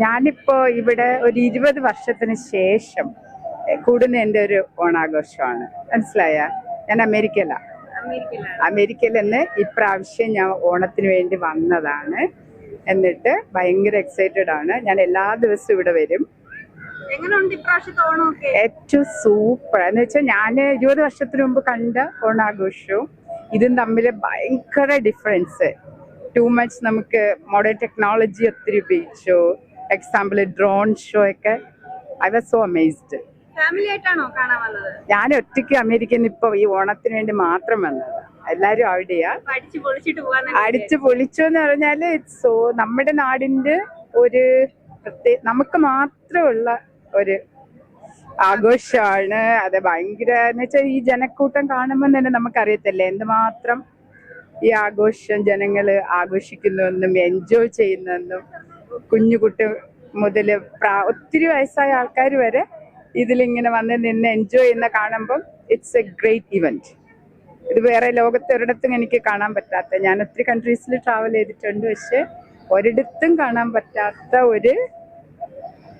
ഞാനിപ്പോ ഇവിടെ ഒരു ഇരുപത് വർഷത്തിന് ശേഷം കൂടുന്ന എന്റെ ഒരു ഓണാഘോഷമാണ്. മനസ്സിലായ? ഞാൻ അമേരിക്കയിലാ. അമേരിക്കയിലാണ്. അമേരിക്കയിൽ നിന്ന് ഇപ്രാവശ്യം ഞാൻ ഓണത്തിന് വേണ്ടി വന്നതാണ്. എന്നിട്ട് ഭയങ്കര എക്സൈറ്റഡ് ആണ്. ഞാൻ എല്ലാ ദിവസവും ഇവിടെ വരും. ഏറ്റവും സൂപ്പർ. എന്ന് വെച്ചാൽ ഞാൻ ഇരുപത് വർഷത്തിന് മുമ്പ് കണ്ട ഓണാഘോഷവും ഇതും തമ്മിൽ ഭയങ്കര ഡിഫറൻസ് ടു മച്ച് നമുക്ക് മോഡേൺ ടെക്നോളജി ഒത്തിരി ഉപയോഗിച്ചു. എക്സാമ്പിൾ ഡ്രോൺ ഷോ ഒക്കെ. ഐ വാസ് സോ അമേസ്ഡ് ഞാൻ ഒറ്റയ്ക്ക് അമേരിക്കയിൽ ഇപ്പൊ ഈ ഓണത്തിന് വേണ്ടി മാത്രം വന്നത്. എല്ലാരും അവിടെയാ അടിച്ച് പൊളിച്ചു എന്ന് പറഞ്ഞാൽ സോ നമ്മുടെ നാടിന്റെ ഒരു പ്രത്യേക നമുക്ക് മാത്രമുള്ള ഒരു ആഘോഷമാണ്. അത് ഭയങ്കര എന്ന് വെച്ചാൽ ഈ ജനക്കൂട്ടം കാണുമ്പോൾ തന്നെ നമുക്കറിയത്തില്ലേ എന്തുമാത്രം ഈ ആഘോഷം ജനങ്ങൾ ആഘോഷിക്കുന്നുവെന്നും എൻജോയ് ചെയ്യുന്നെന്നും. കുഞ്ഞു കുട്ടി മുതൽ പ്രാ- ഒത്തിരി വയസ്സായ ആൾക്കാർ വരെ ഇതിലിങ്ങനെ വന്ന് നിന്ന് എൻജോയ് ചെയ്യുന്ന കാണുമ്പം ഇറ്റ്സ് എ ഗ്രേറ്റ് ഇവന്റ് ഇത് വേറെ ലോകത്തെ ഒരിടത്തും എനിക്ക് കാണാൻ പറ്റാത്ത ഞാൻ ഒത്തിരി കൺട്രീസിൽ ട്രാവൽ ചെയ്തിട്ടുണ്ട് പക്ഷെ ഒരിടത്തും കാണാൻ പറ്റാത്ത ഒരു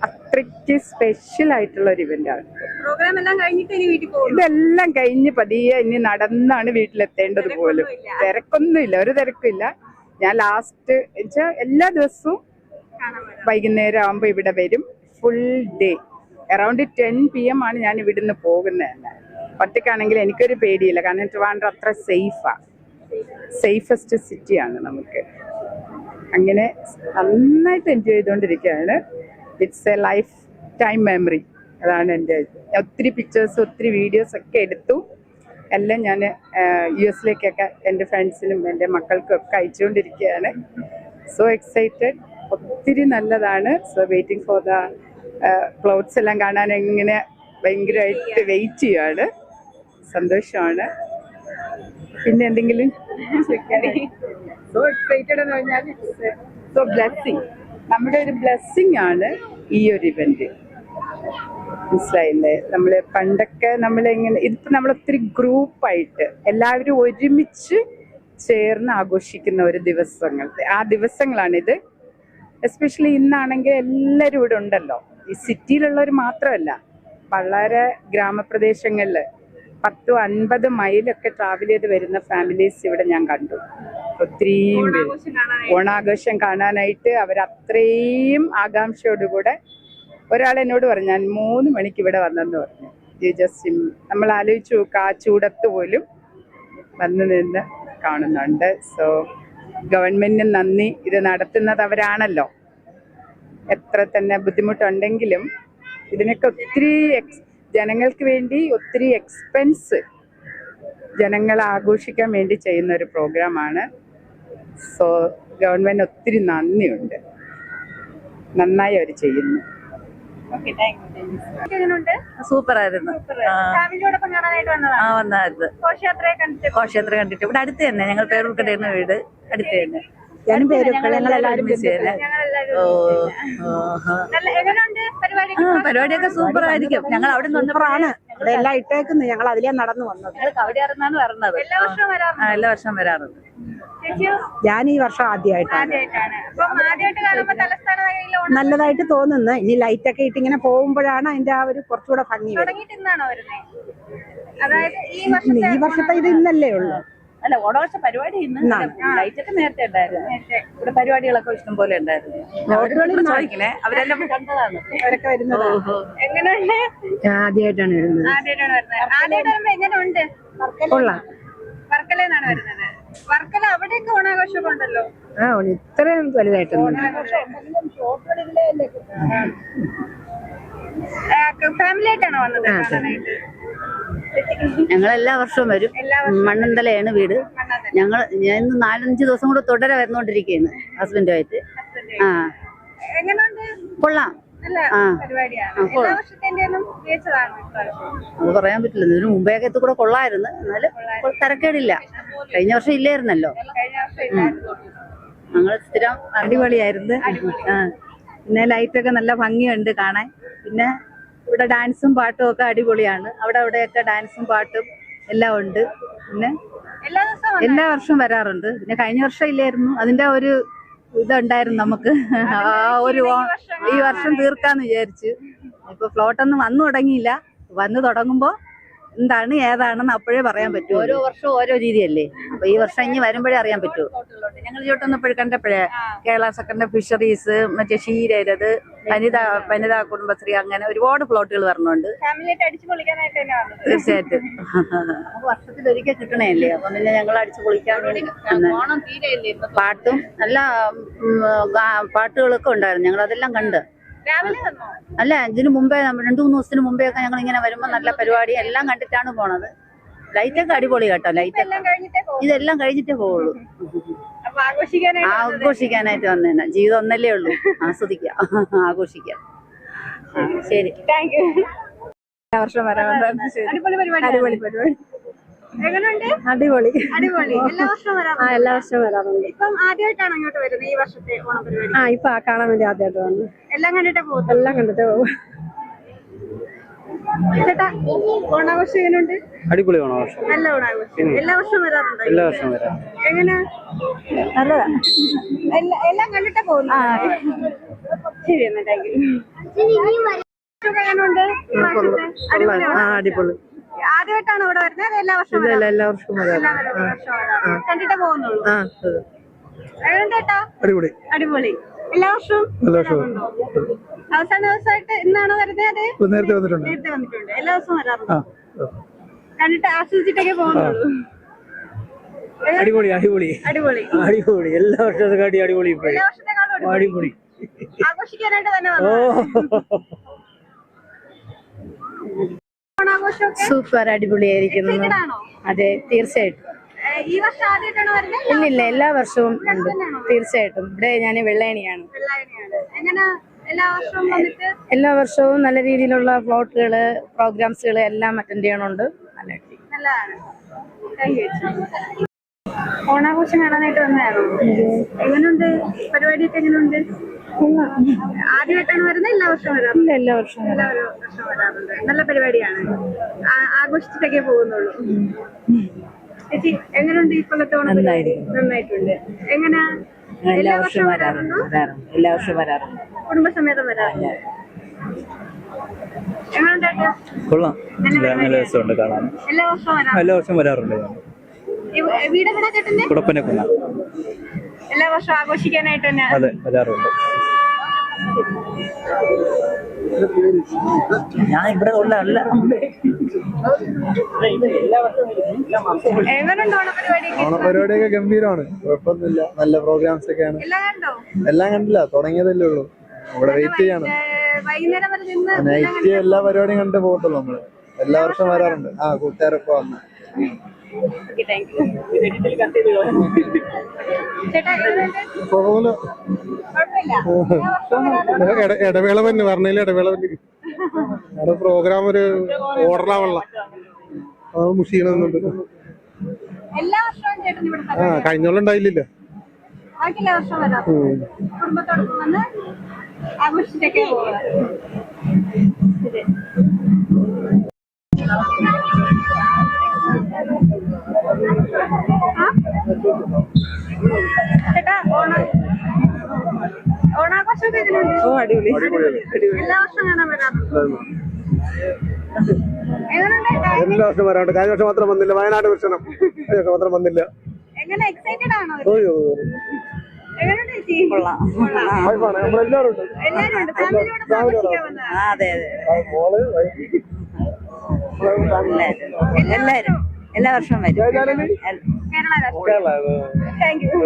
അത്രയ്ക്ക് സ്പെഷ്യൽ ആയിട്ടുള്ള ഒരു ഇവന്റ് ആണ്. പ്രോഗ്രാം എല്ലാം കഴിഞ്ഞിട്ട് ഇനി വീട്ടിൽ പോകും ഇതെല്ലാം കഴിഞ്ഞ് പതിയെ ഇനി നടന്നാണ് വീട്ടിലെത്തേണ്ടത് പോലും. തിരക്കൊന്നുമില്ല ഒരു തിരക്കില്ല ഞാൻ ലാസ്റ്റ് എല്ലാ ദിവസവും വൈകുന്നേരം ആകുമ്പോൾ ഇവിടെ വരും. Full day around ten P M ആണ് ഞാൻ ഇവിടുന്ന് പോകുന്നത്. ഒറ്റയ്ക്കാണെങ്കിൽ എനിക്കൊരു പേടിയില്ല. കാരണം ട്രിവാൻഡ്രം അത്ര സേഫാ സേഫസ്റ്റ് സിറ്റിയാണ് നമുക്ക്. അങ്ങനെ നന്നായിട്ട് എൻജോയ് ചെയ്തുകൊണ്ടിരിക്കുകയാണ്. It's a lifetime memory അതാണ് എന്റെ ഒത്തിരി പിക്ചേഴ്സ് ഒത്തിരി വീഡിയോസ് ഒക്കെ എടുത്തു. എല്ലാം ഞാൻ യു എസിലേക്കൊക്കെ എന്റെ ഫ്രണ്ട്സിനും എന്റെ മക്കൾക്കും ഒക്കെ അയച്ചുകൊണ്ടിരിക്കുകയാണ്. സോ എക്സൈറ്റഡ് ഒത്തിരി നല്ലതാണ്. So waiting for the clouds എല്ലാം കാണാൻ എങ്ങനെ ഭയങ്കരമായിട്ട് വെയിറ്റ് ചെയ്യുകയാണ് സന്തോഷമാണ്. പിന്നെ എന്തെങ്കിലും സോ എക്സൈറ്റഡ് എന്ന് പറഞ്ഞാൽ സോ ബ്ലെസ്സിങ് നമ്മുടെ ഒരു ബ്ലെസ്സിങ് ആണ് ഈ ഒരു ഇവന്റ് മനസ്സിലായില്ലേ? നമ്മൾ പണ്ടൊക്കെ നമ്മൾ എങ്ങനെ ഇതിപ്പോ നമ്മൾ ഒത്തിരി ഗ്രൂപ്പായിട്ട് എല്ലാവരും ഒരുമിച്ച് ചേർന്ന് ആഘോഷിക്കുന്ന ഒരു ദിവസങ്ങൾ. ആ ദിവസങ്ങളാണിത്. എസ്പെഷ്യലി ഇന്നാണെങ്കിൽ എല്ലാവരും ഇവിടെ ഉണ്ടല്ലോ. ഈ സിറ്റിയിലുള്ളവർ മാത്രമല്ല. വളരെ ഗ്രാമപ്രദേശങ്ങളിൽ പത്തും അൻപത് മൈലൊക്കെ ട്രാവൽ ചെയ്ത് വരുന്ന ഫാമിലീസ് ഇവിടെ ഞാൻ കണ്ടു. ഒത്തിരിയും ഓണാഘോഷം കാണാനായിട്ട് അവർ അത്രയും ആകാംക്ഷയോടുകൂടെ ഒരാൾ എന്നോട് പറഞ്ഞു ഞാൻ മൂന്ന് മണിക്ക് ഇവിടെ വന്നെന്ന് പറഞ്ഞു. ജസ്റ്റ് നമ്മൾ ആലോചിച്ചു നോക്കുക ആ ചൂടത്ത് പോലും വന്ന് നിന്ന് കാണുന്നുണ്ട്. സോ ഗവൺമെന്റിന് നന്ദി. ഇത് നടത്തുന്നത് അവരാണല്ലോ എത്ര തന്നെ ബുദ്ധിമുട്ടുണ്ടെങ്കിലും ഇതിനൊക്കെ ഒത്തിരി ജനങ്ങൾക്ക് വേണ്ടി ഒത്തിരി എക്സ്പെൻസ് ജനങ്ങൾ ആഘോഷിക്കാൻ വേണ്ടി ചെയ്യുന്ന ഒരു പ്രോഗ്രാമാണ് സോ ഗവൺമെന്റ് ഒത്തിരി നന്ദിയുണ്ട്. നന്നായി അവർ ചെയ്യുന്നു. ആയിരുന്നു ആ. വന്നായിരുന്നു ഘോഷയാത്ര കണ്ടിട്ട്. ഇവിടെ അടുത്ത് തന്നെ. ഞങ്ങൾ പേരൂർക്കടയുന്ന വീട് അടുത്ത് തന്നെ. ഞാനും മിസ് ചെയ്യല്ലേ ഞങ്ങളെല്ലാവരും ഓ പരിപാടി ആ പരിപാടിയൊക്കെ സൂപ്പർ ആയിരിക്കും ഞങ്ങൾ അവിടെ നിന്നപ്പോഴാണ് സൂപ്പറാണ്. ഇവിടെ എല്ലാം ഇട്ടേക്കുന്നു. ഞങ്ങൾ അതിലേ നടന്നു വന്നത്. വരുന്നത് എല്ലാ വർഷവും വരാറുണ്ട്? ആ എല്ലാ വർഷവും വരാറുണ്ട്. ചേച്ചിയോ? ഞാൻ ഈ വർഷം ആദ്യമായിട്ടാണ്. നല്ലതായിട്ട് തോന്നുന്നു. ഇനി ലൈറ്റ് ഒക്കെ ഇട്ട് ഇങ്ങനെ പോകുമ്പോഴാണ് അതിന്റെ ആ ഒരു കുറച്ചുകൂടെ ഭംഗി ഈ വർഷത്തെ ഇത് ഇന്നല്ലേ ഉള്ളൂ. അല്ല ഓണവർഷ പരിപാടി ഇന്ന് ലൈറ്റൊക്കെ നേരത്തെ ഉണ്ടായിരുന്നു. ഇവിടെ പരിപാടികളൊക്കെ ഇഷ്ടം പോലെ ഉണ്ടായിരുന്നു. ചോദിക്കണേ അവരെല്ലാം കണ്ടതാണ്. അവരൊക്കെ വരുന്നത് എങ്ങനെയാണ്? എങ്ങനെയുണ്ട് ആദ്യമായിട്ടാണ് വരുന്നത്. ആദ്യമായിട്ടാണ് വരുന്നത്. ആദ്യമായിട്ട് വരുമ്പോ എങ്ങനെയുണ്ട്? കൊള്ളാം. വർക്കലയിലാണ് വരുന്നത്. വർക്കല അവിടെയൊക്കെ ഓണാഘോഷമൊക്കെ ഉണ്ടല്ലോ ആ ഇത്രയും വലുതായിട്ടൊന്നും ഫാമിലി ആയിട്ടാണോ വന്നത് കാണാനായിട്ട്? ഞങ്ങൾ എല്ലാ വർഷവും വരും. എല്ലാ മണ്ണന്തലയാണ് വീട്. ഞങ്ങൾ ഞാൻ ഇന്ന് നാലഞ്ച് ദിവസം കൂടെ തുടരെ വരുന്നോണ്ടിരിക്കുന്നു ഹസ്ബൻഡുമായിട്ട് ആ. എങ്ങനെയുണ്ട്? കൊള്ളാം. അത് പറയാൻ പറ്റില്ല ഇതിന് മുമ്പേക്കത്ത് കൂടെ കൊള്ളായിരുന്നു. എന്നാലും തരക്കേടില്ല. കഴിഞ്ഞ വർഷം ഇല്ലായിരുന്നല്ലോ. ഞങ്ങൾ സ്ഥിരം അടിപൊളിയായിരുന്നു. പിന്നെ ലൈറ്റൊക്കെ നല്ല ഭംഗിയുണ്ട് കാണാൻ. പിന്നെ ഇവിടെ ഡാൻസും പാട്ടും ഒക്കെ അടിപൊളിയാണ്. അവിടെ അവിടെയൊക്കെ ഡാൻസും പാട്ടും എല്ലാം ഉണ്ട്. പിന്നെ എല്ലാ വർഷവും വരാറുണ്ട്. പിന്നെ കഴിഞ്ഞ വർഷം ഇല്ലായിരുന്നു. അതിന്റെ ഒരു ഇതുണ്ടായിരുന്നു നമുക്ക്. ആ ഒരു ഈ വർഷം തീർക്കാന്ന് വിചാരിച്ചു. ഇപ്പൊ ഫ്ലോട്ടൊന്നും വന്നു തുടങ്ങിയില്ല. വന്നു തുടങ്ങുമ്പോ എന്താണ് ഏതാണെന്ന് അപ്പോഴേ പറയാൻ പറ്റൂ ഓരോ വർഷവും ഓരോ രീതിയല്ലേ? അപ്പൊ ഈ വർഷം ഇനി വരുമ്പോഴേ അറിയാൻ പറ്റൂ. ഞങ്ങൾ ചോട്ടൊന്നപ്പോഴും കണ്ടപ്പോഴേ കേരള സെക്കൻഡ് ഫിഷറീസ് മറ്റേ ക്ഷീരത് വനിത വനിതാ കുടുംബശ്രീ അങ്ങനെ ഒരുപാട് പ്ലോട്ടുകൾ വരണുണ്ട്. തീർച്ചയായിട്ടും. വർഷത്തിൽ ഒരിക്കൽ കിട്ടണല്ലേ അപ്പൊ പിന്നെ ഞങ്ങൾ അടിച്ചു പൊളിക്കാൻ പാട്ടും നല്ല പാട്ടുകളൊക്കെ ഉണ്ടായിരുന്നു. ഞങ്ങൾ അതെല്ലാം കണ്ട്. അല്ല ഇതിന് മുമ്പേ രണ്ടു മൂന്ന് ദിവസത്തിന് മുമ്പേ ഒക്കെ ഞങ്ങൾ ഇങ്ങനെ വരുമ്പോൾ നല്ല പരിപാടി എല്ലാം കണ്ടിട്ടാണ് പോണത്. ലൈറ്റൊക്കെ അടിപൊളി കേട്ടോ ലൈറ്റ് എല്ലാം കഴിഞ്ഞിട്ടേ പോകും ഇതെല്ലാം കഴിഞ്ഞിട്ടേ പോവുള്ളൂ. ആഘോഷിക്കാനായിട്ട് വന്നേനെ. ജീവിതം ഒന്നല്ലേ ഉള്ളൂ. ആസ്വദിക്കാം. ആഘോഷിക്കാം. ആ, ശരി. താങ്ക് യു വർഷം വരാറുണ്ട് അടിപൊളി പരിപാടി. അടിപൊളി അടിപൊളി. അടിപൊളി. എല്ലാ വർഷവും ആ എല്ലാ വർഷവും വരാറുണ്ട്. ഇപ്പം ആദ്യമായിട്ടാണ് ഇങ്ങോട്ട് വരുന്നത് ഈ വർഷത്തെ ഓണപരിപാടി? ആ ഇപ്പൊ ആ കാണാൻ വേണ്ടി ആദ്യമായിട്ട് വന്നു. എല്ലാം കണ്ടിട്ട് പോകും എല്ലാം കണ്ടിട്ട് പോകും ചേട്ടാ ഓണാഘോഷം എങ്ങനെയുണ്ട് അടിപൊളി ഓണാഘോഷം. നല്ല ഓണാഘോഷം. എല്ലാ വർഷവും വരാറുണ്ടോ? എല്ലാ വർഷവും വരാം എങ്ങനെ? നല്ലതാ. എല്ലാ- കണ്ടിട്ടേ പോകുന്നു. ശരി എന്നാ താങ്ക് യു എങ്ങനെയുണ്ട് ഈ വർഷത്തെ? അടിപൊളിയാണോ? അടിപൊളി ആദ്യമായിട്ടാണ് ഇവിടെ വരുന്നത്? അത് എല്ലാ വർഷവും വരാറുണ്ടോ? എല്ലാ വർഷവും എല്ലാ വർഷവും. കണ്ടിട്ടേ പോകുന്നുള്ളൂ. ആ അടിപൊളി. അടിപൊളി. എല്ലാ വർഷവും എല്ലാ വർഷവും. അവസാന ദിവസമായിട്ട് ഇന്നാണോ വരുന്നത് അതെ? നേരത്തെ വന്നിട്ടുണ്ട്. നേരത്തെ വന്നിട്ടുണ്ട്. എല്ലാ ദിവസവും വരാറുണ്ട്? കണ്ടിട്ട് ആസ്വദിച്ചിട്ടൊക്കെ പോകുന്നുള്ളൂ. അടിപൊളി അടിപൊളി. അടിപൊളി. അടിപൊളി. എല്ലാ വർഷത്തെക്കാട്ടി അടിപൊളി ഇപ്പോഴും. എല്ലാ വർഷത്തെക്കാളും അടിപൊളി. അടിപൊളി. ആഘോഷിക്കാനായിട്ട് തന്നെ ഓ. സൂപ്പർ അടിപൊളിയായിരിക്കുന്നു. അതെ തീർച്ചയായിട്ടും. ഇല്ലില്ല എല്ലാ വർഷവും ഉണ്ട്. തീർച്ചയായിട്ടും. ഇവിടെ ഞാൻ വെള്ളേണിയാണ് എല്ലാ വർഷവും വന്നിട്ട്? എല്ലാ വർഷവും നല്ല രീതിയിലുള്ള പ്ലോട്ടുകൾ പ്രോഗ്രാംസുകൾ എല്ലാം അറ്റൻഡ് ചെയ്യണുണ്ട്. നല്ല ഓണാഘോഷം കാണാനായിട്ട് വന്നതാണോ? എങ്ങനെയുണ്ട് പരിപാടിയൊക്കെ എങ്ങനെയുണ്ട് ആദ്യമായിട്ടാണ് വരുന്നത് എല്ലാ വർഷവും വരാറുണ്ട്? എല്ലാ വർഷവും എല്ലാ വർഷവും വരാറുണ്ട്. നല്ല പരിപാടിയാണ്. ആഘോഷിച്ചിട്ടൊക്കെ പോകുന്നുള്ളൂ. ചേച്ചി എങ്ങനെയുണ്ട് ഈ കൊല്ലത്തെ ഓണം? നന്നായിട്ടുണ്ട്. എങ്ങനെ? എല്ലാ വർഷവും വരാറുണ്ട് എല്ലാ വർഷവും വരാറുണ്ട്. കുടുംബസമേതം വരാറുണ്ട്? കൊള്ളാം. നല്ല. രസമുണ്ട് കാണാൻ. എല്ലാ വർഷവും വരാറുണ്ട്. വീടെവിടെ ചേട്ടന്റെ കുടപ്പനെ കൊന്ന എല്ലാ വർഷവും ആഘോഷിക്കാനായിട്ട് തന്നെ. അതെ വരാറുണ്ട്. ഞാൻ ഇവിടെ ഉള്ള അല്ല. ഓണപരിപാടിയൊക്കെ? ഗംഭീരമാണ്. കുഴപ്പമൊന്നുമില്ല. നല്ല പ്രോഗ്രാംസ് ഒക്കെയാണ്. എല്ലാം കണ്ടോ? എല്ലാം കണ്ടില്ല. തുടങ്ങിയതല്ലേ ഉള്ളൂ. ഇവിടെ വെയിറ്റ് ചെയ്യാണ്. വൈകുന്നേരം വരെ നിന്ന് നൈറ്റ് എല്ലാ പരിപാടിയും കണ്ട് പോകത്തുള്ളൂ നമ്മൾ. എല്ലാ വർഷവും വരാറുണ്ട്. ആ കൂട്ടുകാരൊക്കെ വന്ന്. വർഷവും വരാറുണ്ട്. ഇട- ഇടവേള തന്നെ പറഞ്ഞില്ല ഇടവേള തന്നെ അവിടെ പ്രോഗ്രാം ഒരു ഓർഡറാവള്ള അത് മുഷീണെന്നുണ്ട് ആ വരാം. കുടുംബത്തോടൊപ്പം വന്ന് ആഘോഷിച്ചൊക്കെ പോവുക അടിപൊളി. എല്ലാ വർഷവും കാണാൻ വരാറുണ്ട്? എല്ലാ വർഷം വരാറുണ്ട്. കഴിഞ്ഞ വർഷം മാത്രം വന്നില്ല. വയനാട് ദർശനം കഴിഞ്ഞ വർഷം മാത്രം വന്നില്ല. എങ്ങനെ? എക്സൈറ്റഡ് ആണോ? നമ്മളെല്ലാവരും ഉണ്ട്. അതെ അതെ മോൾ എല്ലാരും എല്ലാ വർഷവും വരും. കേരള രാഷ്ട്രീയം. Thank you